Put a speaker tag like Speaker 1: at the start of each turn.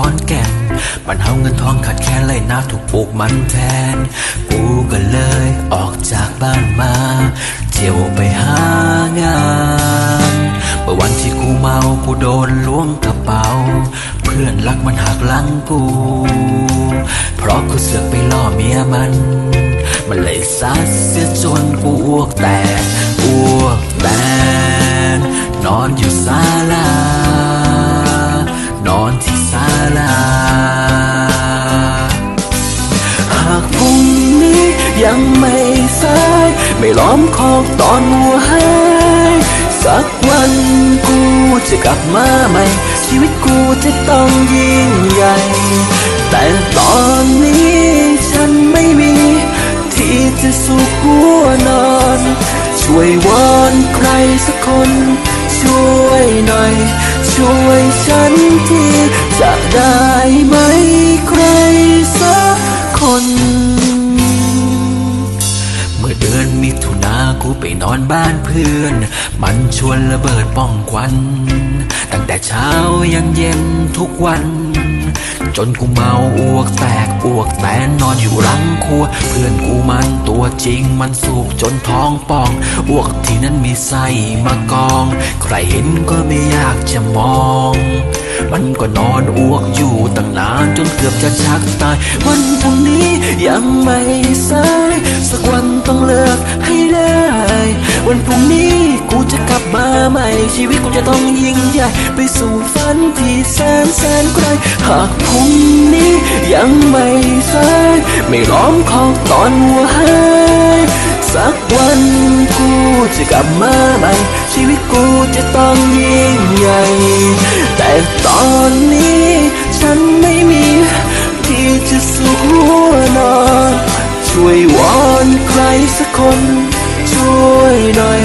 Speaker 1: อนแก่นปัญหาเงินทองขาดแคลนเลยนาถูกปลูกมันแทน กูก็เลยออกจากบ้านมา เที่ยวไปหางานเมื่อวันที่กูเมากูโดนล้วงกระเป๋า เพื่อนรักมันหักหลังกู เพราะกูเสือกไปล่อเมียมัน มันเลยซัดเสียจนกูอ้วกแตก ศาลา หากพรุ่งนี้ยังไม่สาย ไม่ล้อมคอกตอนหัวหายสักวันกูจะกลับมาใหม่ ชีวิตกูจะต้องยิ่งใหญ่ แต่ตอนนี้ฉันไม่มี ที่จะสุขหัวนอน ช่วยวอนใครสักคน ช่วยหน่อย ช่วยฉันที ได้ไหมใครสักคน เมื่อเดือนมิถุนากูไปนอนบ้านเพื่อน มันชวนระเบิดป้องควัน ตั้งแต่เช้ายันเย็นทุกวัน จนกูเมาอ้วกแตกอ้วกแตนนอนอยู่หลังครัว เพื่อนกูมันตัวจริงมันสูบจนท้องป่องอ้วกที่นั้นมีไส้มากอง ใครเห็นก็ไม่อยากจะมอง มันก็นอนอ้วกอยู่ตั้งนานจนเกือบจะชักตาย วันพรุ่งนี้ยังไม่สายสักวันต้องเลิกให้ได้ วันพรุ่งนี้กูจะกลับมาใหม่ ชีวิตกูจะต้องยิ่งใหญ่ไปสู่ฝันที่แสนแสนไกล หากพรุ่งนี้ยังไม่สายไม่ล้อมคอกตอนหัวหายสักวันกูจะกลับมาใหม่ ชีวิตกูจะต้องยิ่งใหญ่ แต่ตอนนี้ฉันไม่มี ที่จะสู้นอน ช่วยวอนใครสักคน ช่วยหน่อย